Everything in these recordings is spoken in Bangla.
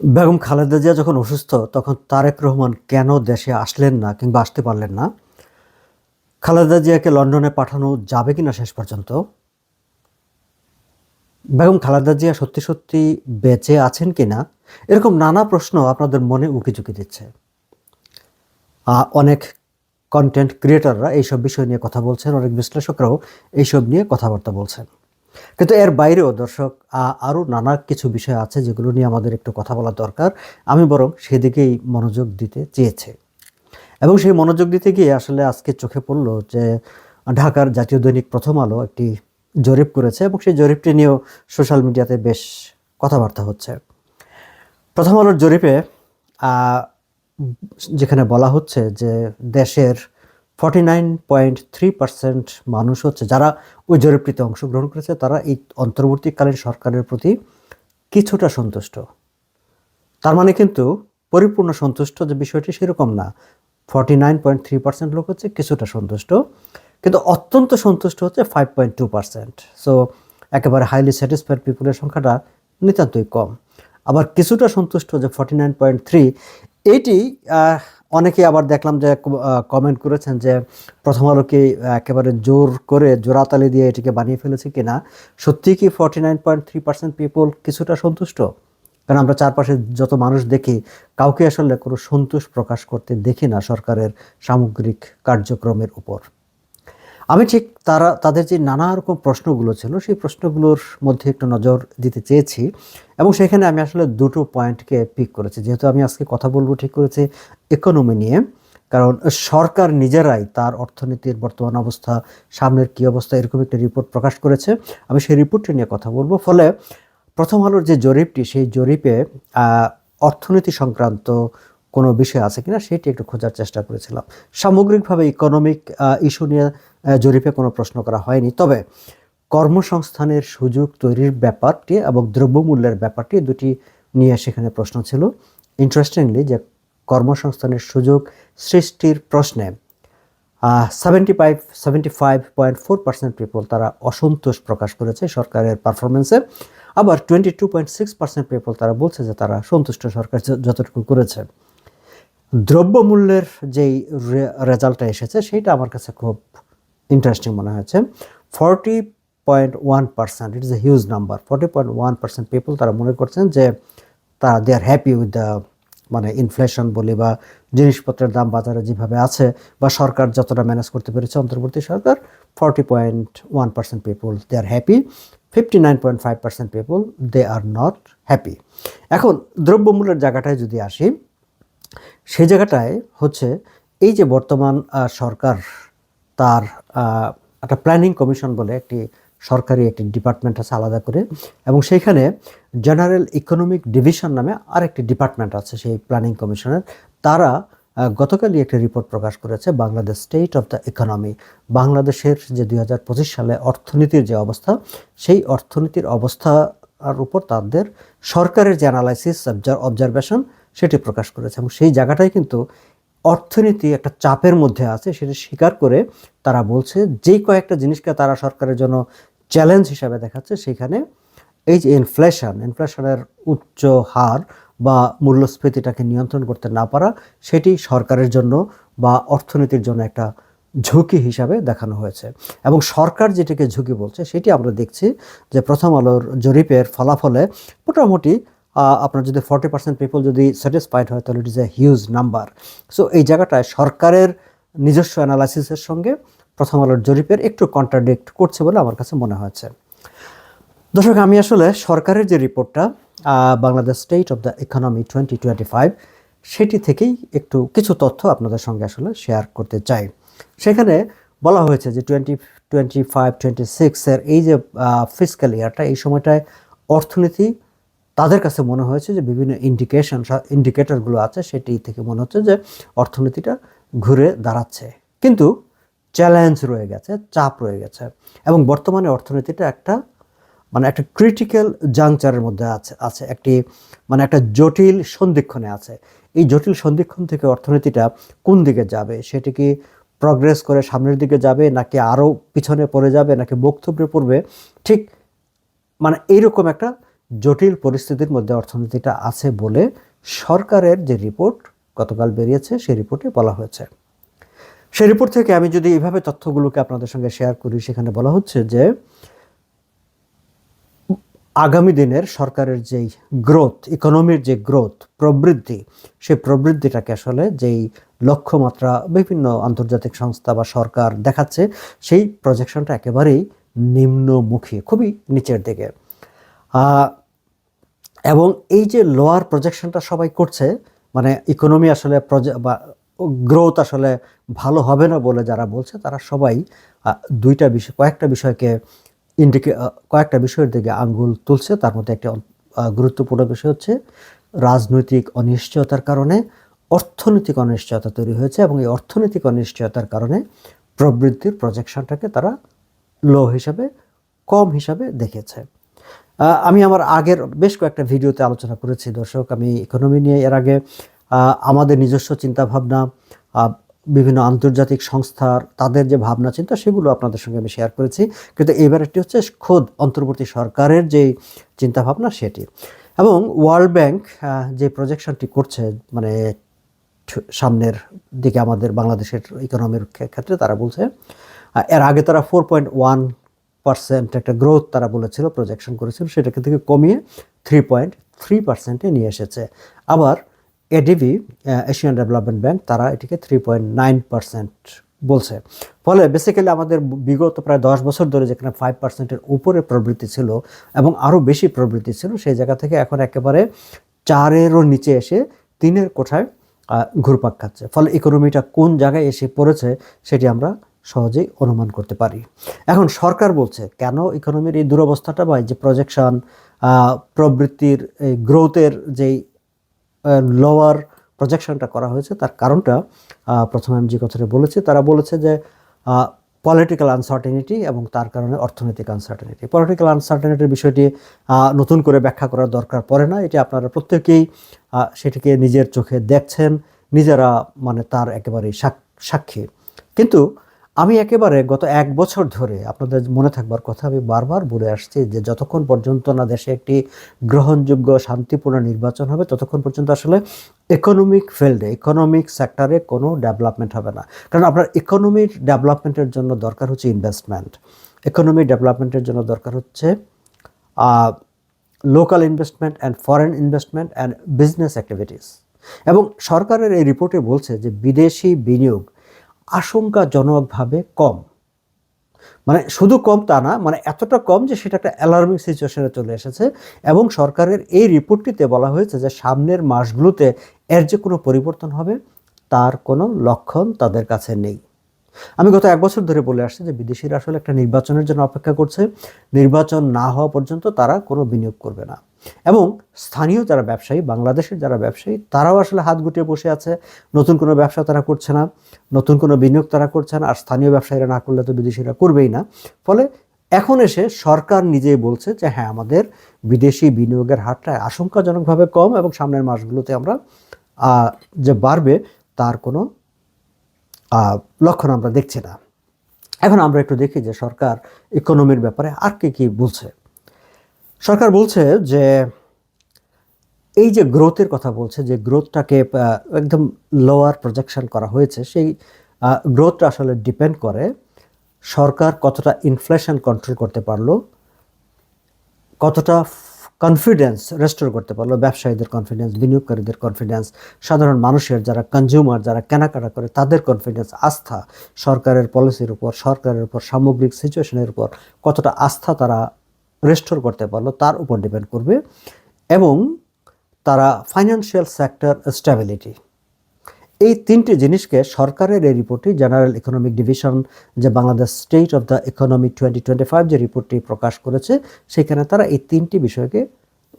বেগম খালেদা জিয়া যখন অসুস্থ, তখন তারেক রহমান কেন দেশে আসলেন না কিংবা আসতে পারলেন না? খালেদা জিয়াকে লন্ডনে পাঠানো যাবে কি না শেষ পর্যন্ত? বেগম খালেদা জিয়া সত্যি সত্যি বেঁচে আছেন কি না এরকম নানা প্রশ্ন আপনাদের মনে উকি চুকি দিচ্ছে। অনেক কন্টেন্ট ক্রিয়েটাররা এইসব বিষয় নিয়ে কথা বলছেন, অনেক বিশ্লেষকরাও এইসব নিয়ে কথাবার্তা বলছেন। কিন্তু এর বাইরেও দর্শক আরও নানা কিছু বিষয় আছে যেগুলো নিয়ে আমাদের একটু কথা বলা দরকার। আমি বরং সেদিকেই মনোযোগ দিতে চেয়েছি। এবং সেই মনোযোগ দিতে গিয়ে আসলে আজকে চোখে পড়ল যে ঢাকার জাতীয় দৈনিক প্রথম আলো একটি জরিপ করেছে এবং সেই জরিপটি নিয়েও সোশ্যাল মিডিয়াতে বেশ কথাবার্তা হচ্ছে। প্রথম আলোর জরিপে যেখানে বলা হচ্ছে যে দেশের forty nine point three percent মানুষ হচ্ছে, যারা ওই জরিপটিতে অংশগ্রহণ করেছে, তারা এই অন্তর্বর্তীকালীন সরকারের প্রতি কিছুটা সন্তুষ্ট। তার মানে কিন্তু পরিপূর্ণ সন্তুষ্ট যে বিষয়টি সেরকম না। Forty nine point three percent লোক হচ্ছে কিছুটা সন্তুষ্ট, কিন্তু অত্যন্ত সন্তুষ্ট হচ্ছে five point two percent so একেবারে হাইলি স্যাটিসফাইড পিপুলের সংখ্যাটা নিতান্তই কম। আবার কিছুটা সন্তুষ্ট যে forty nine point three eighty ah, অনেকেই আবার দেখলাম যে কমেন্ট করেছেন যে প্রথম আলোকে একেবারে জোর করে জোরাতালি দিয়ে এটিকে বানিয়ে ফেলেছে কিনা? সত্যি কি forty nine point three percent people কিছুটা সন্তুষ্ট? কারণ আমরা চারপাশে যত মানুষ দেখি কাউকে আসলে কোনো সন্তোষ প্রকাশ করতে দেখি না সরকারের সামগ্রিক কার্যক্রমের উপর। আমি ঠিক তারা তাদের যে নানা রকম প্রশ্নগুলো ছিল সেই প্রশ্নগুলোর মধ্যে একটু নজর দিতে চেয়েছি এবং সেখানে আমি আসলে দুটো পয়েন্টকে পিক করেছি। যেহেতু আমি আজকে কথা বলব ঠিক করেছি ইকোনমি নিয়ে, কারণ সরকার নিজেরাই তার অর্থনীতির বর্তমান অবস্থা, সামনের কী অবস্থা, এরকম একটা রিপোর্ট প্রকাশ করেছে। আমি সেই রিপোর্টটি নিয়ে কথা বলব। ফলে প্রথম আলোর যে জরিপটি, সেই জরিপে অর্থনীতি সংক্রান্ত কোনো বিষয় আছে কিনা, সেটি একটু খোঁজার চেষ্টা করেছিলাম। সামগ্রিকভাবে ইকোনমিক ইস্যু নিয়ে জরিপে কোনো প্রশ্ন করা হয়নি। তবে কর্মসংস্থানের সুযোগ তৈরির ব্যাপারটি এবং দ্রব্যমূল্যের ব্যাপারটি দুটি নিয়ে সেখানে প্রশ্ন ছিল। ইন্টারেস্টিংলি যে কর্মসংস্থানের সুযোগ সৃষ্টির প্রশ্নে seventy five seventy five point four percent people তারা অসন্তোষ প্রকাশ করেছে সরকারের পারফরমেন্সে আবার twenty two point six percent people তারা বলছে যে তারা সন্তুষ্ট সরকার যতটুকু করেছে। দ্রব্যমূল্যের যেই রেজাল্টটা এসেছে সেইটা আমার কাছে খুব ইন্টারেস্টিং মনে হয়েছে। Forty point one percent it is a huge number forty point one percent people তারা মনে করছেন যে তারা they are happy with the মানে ইনফ্লেশন বলি বা জিনিসপত্রের দাম বাজারে যেভাবে আছে বা সরকার যতটা ম্যানেজ করতে পেরেছে, অন্তর্বর্তী সরকার forty point one percent people they are happy fifty nine point five percent people they are not happy এখন দ্রব্যমূল্যের জায়গাটায় যদি আসি সেই জায়গাটায় হচ্ছে এই যে বর্তমান সরকার তার একটা প্ল্যানিং কমিশন বলে একটি সরকারি একটি ডিপার্টমেন্ট আছে আলাদা করে। এবং সেইখানে জেনারেল ইকোনমিক ডিভিশন নামে আরেকটি ডিপার্টমেন্ট আছে সেই প্ল্যানিং কমিশনের তারা গতকালই একটি রিপোর্ট প্রকাশ করেছে Bangladesh state of the economy বাংলাদেশের যে দু হাজার পঁচিশ সালে অর্থনীতির যে অবস্থা, সেই অর্থনীতির অবস্থার উপর তাদের সরকারের যে অ্যানালাইসিস অবজারভেশন সেটি প্রকাশ করেছে। এবং সেই জায়গাটাই কিন্তু অর্থনীতি একটা চাপের মধ্যে আছে, সেটা স্বীকার করে তারা বলছে যেই কয়েকটা জিনিসকে তারা সরকারের জন্য চ্যালেঞ্জ হিসাবে দেখাচ্ছে সেখানে এই যে ইনফ্লেশন ইনফ্লেশনের উচ্চ হার বা মূল্যস্ফীতিটাকে নিয়ন্ত্রণ করতে না পারা, সেটি সরকারের জন্য বা অর্থনীতির জন্য একটা ঝুঁকি হিসাবে দেখানো হয়েছে। এবং সরকার যেটিকে ঝুঁকি বলছে, সেটি আমরা দেখছি যে প্রথম আলোর জরিপের ফলাফলে মোটামুটি আপনার যদি ফর্টি পার্সেন্ট পিপল যদি স্যাটিসফাইড হয়, তাহলে it is a huge number so এই জায়গাটায় সরকারের নিজস্ব অ্যানালাইসিসের সঙ্গে প্রথম আলোর জরিপের একটু কন্ট্রাডিক্ট করছে বলে আমার কাছে মনে হয়েছে। দর্শক, আমি আসলে সরকারের যে রিপোর্টটা Bangladesh state of the economy twenty twenty five সেটি থেকেই একটু কিছু তথ্য আপনাদের সঙ্গে আসলে শেয়ার করতে চাই। সেখানে বলা হয়েছে যে টোয়েন্টি টোয়েন্টি ফাইভ টোয়েন্টি সিক্সের এই যে ফিজিক্যাল ইয়ারটা এই সময়টায় অর্থনীতি তাদের কাছে মনে হয়েছে যে বিভিন্ন ইন্ডিকেশন ইন্ডিকেটরগুলো আছে, সেটি থেকে মনে হচ্ছে যে অর্থনীতিটা ঘুরে দাঁড়াচ্ছে। কিন্তু চ্যালেঞ্জ রয়ে গেছে, চাপ রয়ে গেছে। এবং বর্তমানে অর্থনীতিটা একটা মানে একটা ক্রিটিক্যাল জাংচারের মধ্যে আছে আছে। একটি মানে একটা জটিল সন্ধিক্ষণে আছে। এই জটিল সন্ধিক্ষণ থেকে অর্থনীতিটা কোন দিকে যাবে? সেটি কি প্রগ্রেস করে সামনের দিকে যাবে, নাকি আরও পিছনে পড়ে যাবে, নাকি বক্তব্যে পড়বে? ঠিক মানে এইরকম একটা জটিল পরিস্থিতির মধ্যে অর্থনীতিটা আছে বলে সরকারের যে রিপোর্ট গতকাল বেরিয়েছে, সেই রিপোর্টে বলা হয়েছে। সেই রিপোর্ট থেকে আমি যদি এইভাবে তথ্যগুলোকে আপনাদের সঙ্গে শেয়ার করি, সেখানে বলা হচ্ছে যে, আগামী দিনের সরকারের যেই গ্রোথ ইকোনমির যে গ্রোথ প্রবৃদ্ধি সেই প্রবৃদ্ধিটাকে আসলে যেই লক্ষ্যমাত্রা বিভিন্ন আন্তর্জাতিক সংস্থা বা সরকার দেখাচ্ছে, সেই প্রজেকশনটা একেবারেই নিম্নমুখী, খুবই নিচের দিকে। এবং এই যে লোয়ার প্রজেকশনটা সবাই করছে মানে ইকোনমি আসলে বা গ্রোথ আসলে ভালো হবে না বলে যারা বলছে, তারা সবাই দুইটা বিষয়, কয়েকটা বিষয়কে ইন্ডিকে কয়েকটা বিষয়ের দিকে আঙ্গুল তুলছে। তার মধ্যে একটা গুরুত্বপূর্ণ বিষয় হচ্ছে রাজনৈতিক অনিশ্চয়তার কারণে অর্থনৈতিক অনিশ্চয়তা তৈরি হয়েছে এবং এই অর্থনৈতিক অনিশ্চয়তার কারণে প্রবৃদ্ধির প্রজেকশনটাকে তারা লো হিসাবে, কম হিসাবে দেখেছে। আমি আমার আগের বেশ কয়েকটা ভিডিওতে আলোচনা করেছি। দর্শক, আমি ইকোনমি নিয়ে এর আগে আমাদের নিজস্ব চিন্তাভাবনা বিভিন্ন আন্তর্জাতিক সংস্থার তাদের যে ভাবনা, চিন্তা, সেগুলো আপনাদের সঙ্গে আমি শেয়ার করেছি। কিন্তু এবার একটি হচ্ছে খোদ অন্তর্বর্তী সরকারের যে চিন্তাভাবনা, সেটি। এবং ওয়ার্ল্ড ব্যাংক যে প্রজেকশনটি করছে মানে সামনের দিকে আমাদের বাংলাদেশের ইকোনমির ক্ষেত্রে তারা বলছে এর আগে তারা ফোর পয়েন্ট ওয়ান পার্সেন্ট একটা গ্রোথ তারা বলেছিল প্রজেকশন করেছিল, সেটাকে থেকে কমিয়ে থ্রি পয়েন্ট থ্রি পার্সেন্টে নিয়ে এসেছে। আবার এডিবি এশিয়ান ডেভেলপমেন্ট ব্যাংক তারা এটিকে থ্রি পয়েন্ট নাইন পার্সেন্ট বলছে। ফলে বেসিক্যালি আমাদের বিগত প্রায় দশ বছর ধরে যেখানে ফাইভ পার্সেন্টের উপরে প্রবৃত্তি ছিল এবং আরও বেশি প্রবৃত্তি ছিল, সেই জায়গা থেকে এখন একেবারে চারেরও নিচে এসে তিনের কোঠায় ঘুরপাক খাচ্ছে। ফলে ইকোনমিটা কোন জায়গায় এসে পড়েছে সেটি আমরা সহজেই অনুমান করতে পারি। এখন সরকার বলছে, কেন ইকোনমির এই দুরবস্থাটা বা যে প্রজেকশন প্রবৃত্তির, এই গ্রোথের যেই লোয়ার প্রজেকশনটা করা হয়েছে। তার কারণটা প্রথমে আমি যে কথাটা বলেছি, তারা বলেছে যে পলিটিক্যাল আনসার্টেনিটি এবং তার কারণে অর্থনৈতিক আনসার্টেনিটি পলিটিক্যাল আনসার্টেনিটির বিষয়টি নতুন করে ব্যাখ্যা করার দরকার পড়ে না। এটি আপনারা প্রত্যেকেই সেটিকে নিজের চোখে দেখছেন, নিজেরা মানে তার একেবারে সাক্ষী। কিন্তু আমি একেবারে গত এক বছর ধরে আপনাদের মনে থাকবার কথা, আমি বারবার বলে আসছি যে যতক্ষণ পর্যন্ত না দেশে একটি গ্রহণযোগ্য, শান্তিপূর্ণ নির্বাচন হবে, ততক্ষণ পর্যন্ত আসলে ইকোনমিক ফিল্ডে ইকোনমিক সেক্টরে কোনো ডেভেলপমেন্ট হবে না। কারণ আপনার ইকোনমির ডেভেলপমেন্টের জন্য দরকার হচ্ছে ইনভেস্টমেন্ট ইকোনমি ডেভেলপমেন্টের জন্য দরকার হচ্ছে local investment and foreign investment and business activities এবং সরকারের এই রিপোর্টে বলছে যে বিদেশি বিনিয়োগ আশঙ্কাজনকভাবে কম। মানে শুধু কম তা না মানে এতটা কম যে সেটা একটা অ্যালার্মিং সিচুয়েশনে চলে এসেছে এবং সরকারের এই রিপোর্টটিতে বলা হয়েছে যে সামনের মাসগুলোতে এর যে কোনো পরিবর্তন হবে তার কোনো লক্ষণ তাদের কাছে নেই। আমি গত এক বছর ধরে বলে আসছি যে বিদেশিরা আসলে একটা নির্বাচনের জন্য অপেক্ষা করছে। নির্বাচন না হওয়া পর্যন্ত তারা কোনো বিনিয়োগ করবে না। এবং স্থানীয় যারা ব্যবসায়ী, বাংলাদেশের যারা ব্যবসায়ী, তারাও আসলে হাত গুটিয়ে বসে আছে। নতুন কোনো ব্যবসা তারা করছে না, নতুন কোনো বিনিয়োগ তারা করছে না, আর স্থানীয় ব্যবসায়ীরা না করলে তো বিদেশিরা করবেই না। ফলে এখন এসে সরকার নিজেই বলছে যে হ্যাঁ আমাদের বিদেশি বিনিয়োগের হারটা আশঙ্কাজনকভাবে কম এবং সামনের মাসগুলোতে আমরা যে বাড়বে তার কোনো লক্ষণ আমরা দেখছি না। এখন আমরা একটু দেখি যে সরকার, ইকোনমির ব্যাপারে আর কি কি বলছে। সরকার বলছে যে এই যে গ্রোথের কথা বলছে, যে গ্রোথটাকে একদম লোয়ার প্রজেকশন করা হয়েছে, সেই গ্রোথটা আসলে ডিপেন্ড করে সরকার কতটা ইনফ্লেশন কন্ট্রোল করতে পারল, কতটা কনফিডেন্স রেস্টোর করতে পারল, ব্যবসায়ীদের কনফিডেন্স বিনিয়োগকারীদের কনফিডেন্স সাধারণ মানুষের যারা কনজিউমার যারা কেনাকাটা করে, তাদের কনফিডেন্স আস্থা, সরকারের পলিসির উপর, সরকারের উপর, সামগ্রিক সিচুয়েশনের উপর কতটা আস্থা তারা রেস্টোর করতে পারল, তার উপর ডিপেন্ড করবে এবং তারা ফাইন্যান্সিয়াল সেক্টর স্ট্যাবিলিটি এই তিনটি জিনিসকে সরকারের এই রিপোর্টটি জেনারেল ইকোনমিক ডিভিশন যে Bangladesh state of the economy twenty twenty five যে রিপোর্টটি প্রকাশ করেছে, সেখানে তারা এই তিনটি বিষয়কে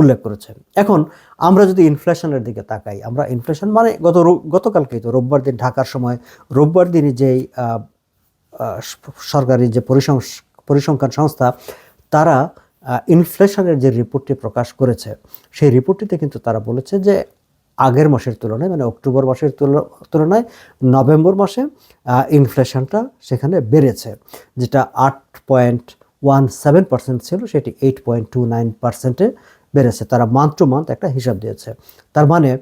উল্লেখ করেছে। এখন আমরা যদি ইনফ্লেশনের দিকে তাকাই, আমরা ইনফ্লেশন মানে গত গতকালকেই তো রোববার দিন, ঢাকার সময় রোববার দিনই যেই সরকারি যে পরিসংখ্যান সংস্থা, তারা ইনফ্লেশনের যে রিপোর্টটি প্রকাশ করেছে, সেই রিপোর্টটিতে কিন্তু তারা বলেছে যে আগের মাসের তুলনায় মানে অক্টোবর মাসের তুল- তুলনায় নভেম্বর মাসে ইনফ্লেশনটা সেখানে বেড়েছে, যেটা আট পয়েন্ট ওয়ান সেভেন পার্সেন্ট ছিল, সেটি এইট পয়েন্ট টু নাইন পার্সেন্টে বেড়েছে। তারা মান্থ টু মান্থ একটা হিসাব দিয়েছে। তার মানে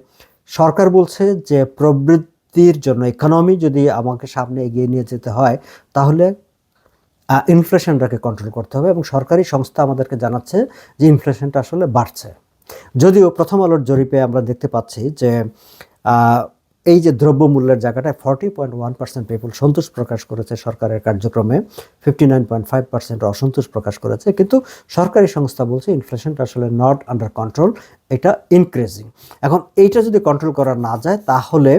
সরকার বলছে যে প্রবৃদ্ধির জন্য ইকোনমি যদি আমাকে সামনে এগিয়ে নিয়ে যেতে হয়, তাহলে ইনফ্লেশনটাকে কন্ট্রোল করতে হবে এবং সরকারি সংস্থা আমাদেরকে জানাচ্ছে যে ইনফ্লেশনটা আসলে বাড়ছে। যদিও প্রথম আলোর জরিপে আমরা দেখতে পাচ্ছি যে এই যে দ্রব্যমূল্যের জায়গাটায় forty point one percent people সন্তোষ প্রকাশ করেছে সরকারের কার্যক্রমে fifty nine point five percent অসন্তোষ প্রকাশ করেছে। কিন্তু সরকারি সংস্থা বলছে ইনফ্লেশনটা আসলে নট আন্ডার কন্ট্রোল এটা ইনক্রিজিং এখন এইটা যদি কন্ট্রোল করা না যায়, তাহলে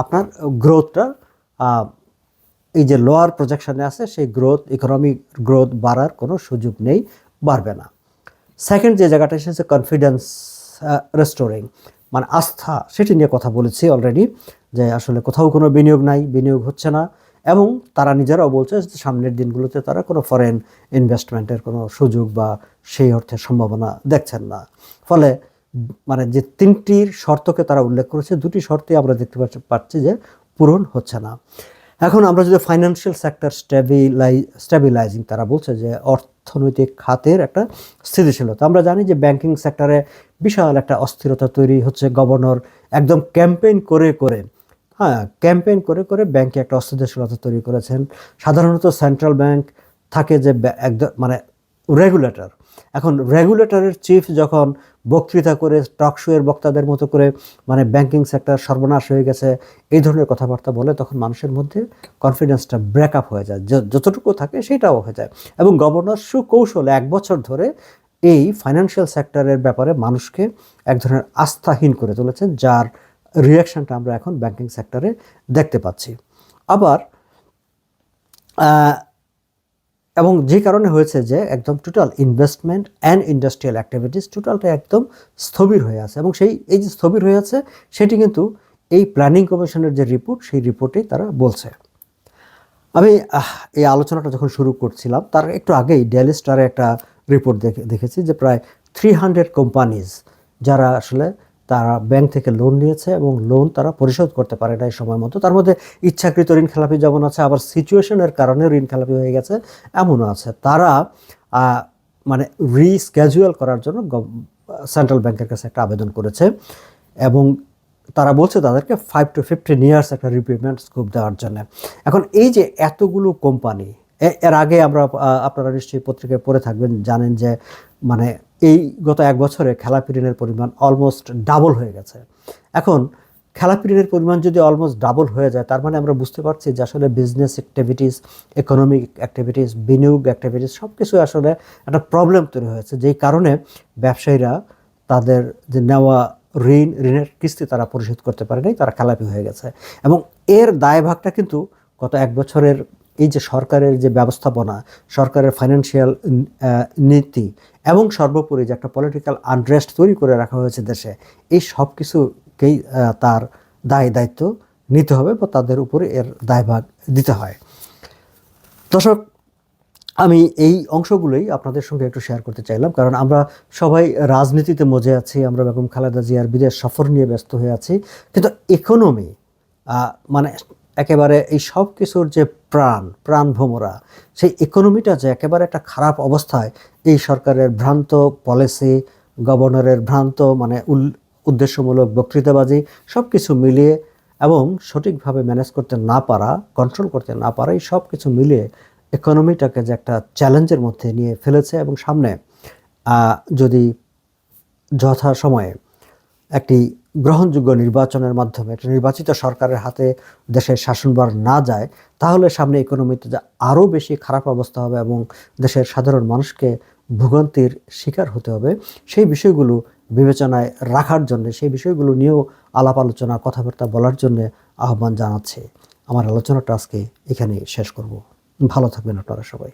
আপনার গ্রোথটা এই যে লোয়ার প্রজেকশনে আছে, সেই গ্রোথ ইকোনমিক গ্রোথ বাড়ার কোনো সুযোগ নেই, বাড়বে না। সেকেন্ড যে জায়গাটা এসেছে কনফিডেন্স রেস্টোরিং মানে আস্থা, সেটি নিয়ে কথা বলেছি অলরেডি যে আসলে কোথাও কোনো বিনিয়োগ নাই, বিনিয়োগ হচ্ছে না, এবং তারা নিজেরাও বলছে যে সামনের দিনগুলোতে তারা কোনো ফরেন ইনভেস্টমেন্টের কোনো সুযোগ বা সেই অর্থের সম্ভাবনা দেখছেন না। ফলে মানে যে তিনটির শর্তকে তারা উল্লেখ করেছে, দুটি শর্তে আমরা দেখতে পাচ্ছি যে পূরণ হচ্ছে না। এখন আমরা যদি ফাইন্যান্সিয়াল সেক্টর স্টেবিলাই স্টেবিলাইজিং তারা বলছে যে অর্থনৈতিক খাতের একটা স্থিতিশীলতা। আমরা জানি যে ব্যাংকিং সেক্টরে বিশাল একটা অস্থিরতা তৈরি হচ্ছে। গভর্নর একদম ক্যাম্পেইন করে করে হ্যাঁ ক্যাম্পেইন করে করে ব্যাংকে একটা অস্থিতিশীলতা তৈরি করেছেন। সাধারণত সেন্ট্রাল ব্যাংক থাকে যে একদম মানে রেগুলেটর। এখন রেগুলেটরের চিফ যখন বক্তৃতা করে, টক শোয়ের বক্তাদের মতো করে মানে ব্যাংকিং সেক্টর সর্বনাশ হয়ে গেছে, এই ধরনের কথাবার্তা বলে, তখন মানুষের মধ্যে কনফিডেন্সটা ব্রেক আপ হয়ে যায়। যতটুকু থাকে সেটাও হয়ে যায়। এবং গভর্নর সুকৌশলে এক বছর ধরে এই ফাইন্যান্সিয়াল সেক্টরের ব্যাপারে মানুষকে এক ধরনের আস্থাহীন করে তুলেছেন, যার রিয়াকশনটা আমরা এখন ব্যাংকিং সেক্টরে দেখতে পাচ্ছি। আবার এবং যে কারণে হয়েছে যে একদম total investment and industrial activities টোটালটা একদম স্থবির হয়ে আছে এবং সেই, এই যে স্থবির হয়ে আছে, সেটি কিন্তু এই প্ল্যানিং কমিশনের যে রিপোর্ট সেই রিপোর্টেই তারা বলছে। আমি এই আলোচনাটা যখন শুরু করছিলাম, তার একটু আগেই ডেলি স্টারে একটা রিপোর্ট দেখে, দেখেছি যে প্রায় থ্রি হান্ড্রেড কোম্পানিজ যারা আসলে তারা ব্যাংক থেকে লোন নিয়েছে এবং লোন তারা পরিশোধ করতে পারে না এই সময় মতো তার মধ্যে ইচ্ছাকৃত ঋণ খেলাপি যেমন আছে, আবার সিচুয়েশনের কারণে ঋণ খেলাপি হয়ে গেছে, এমনও আছে। তারা মানে রিস্ক্যাজুয়াল করার জন্য সেন্ট্রাল ব্যাংকের কাছে একটা আবেদন করেছে এবং তারা বলছে তাদেরকে ফাইভ টু ফিফটিন ইয়ার্স একটা রিপেমেন্ট স্কোপ দেওয়ার জন্য। এখন এই যে এতগুলো কোম্পানি এর আগে আমরা আপনারা নিশ্চয়ই পত্রিকায় পড়ে থাকবেন, জানেন যে মানে এই গত এক বছরে খেলাপি পরিমাণ অলমোস্ট ডাবল হয়ে গেছে। এখন খেলাপি পরিমাণ যদি অলমোস্ট ডাবল হয়ে যায়, তার মানে আমরা বুঝতে পারছি যে আসলে বিজনেস অ্যাক্টিভিটিস ইকোনমিক অ্যাক্টিভিটিস বিনিয়োগ অ্যাক্টিভিটিস সব কিছু আসলে একটা প্রবলেম তৈরি হয়েছে। যেই কারণে ব্যবসায়ীরা তাদের যে নেওয়া ঋণ, ঋণের কিস্তি তারা পরিশোধ করতে পারেনি, তারা খেলাপি হয়ে গেছে। এবং এর দায়ভাগটা কিন্তু গত এক বছরের এই যে সরকারের যে ব্যবস্থাপনা, সরকারের ফাইন্যান্সিয়াল নীতি এবং সর্বোপরি যে একটা পলিটিক্যাল আনরেস্ট তৈরি করে রাখা হয়েছে দেশে, এই সব কিছুকেই তার দায় দায়িত্ব নিতে হবে বা তাদের উপরে এর দায়ভাগ দিতে হয়। দর্শক, আমি এই অংশগুলোই আপনাদের সঙ্গে একটু শেয়ার করতে চাইলাম, কারণ আমরা সবাই রাজনীতিতে মজে আছি, আমরা বেগম খালেদা জিয়ার বিদেশ সফর নিয়ে ব্যস্ত হয়ে আছি, কিন্তু ইকোনমি মানে একেবারে এই সব কিছুর যে প্রাণ প্রাণ ভোমরা সেই ইকোনমিটা যে একেবারে একটা খারাপ অবস্থায়, এই সরকারের ভ্রান্ত পলিসি গভর্নরের ভ্রান্ত মানে উল- উদ্দেশ্যমূলক বক্তৃতাবাজি সব কিছু মিলিয়ে এবং সঠিকভাবে ম্যানেজ করতে না পারা কন্ট্রোল করতে না পারা, এই সব কিছু মিলিয়ে ইকোনমিটাকে যে একটা চ্যালেঞ্জের মধ্যে নিয়ে ফেলেছে এবং সামনে যদি যথা সময়ে একটি গ্রহণযোগ্য নির্বাচনের মাধ্যমে, একটি নির্বাচিত সরকারের হাতে দেশের শাসনভার না যায়, তাহলে সামনে ইকোনমিতে যে আরও বেশি খারাপ অবস্থা হবে এবং দেশের সাধারণ মানুষকে ভোগান্তির শিকার হতে হবে, সেই বিষয়গুলো বিবেচনায় রাখার জন্য, সেই বিষয়গুলো নিয়েও আলাপ আলোচনা, কথাবার্তা বলার জন্য আহ্বান জানাচ্ছে। আমার আলোচনাটা আজকে এখানে শেষ করব। ভালো থাকবেন আপনারা সবাই।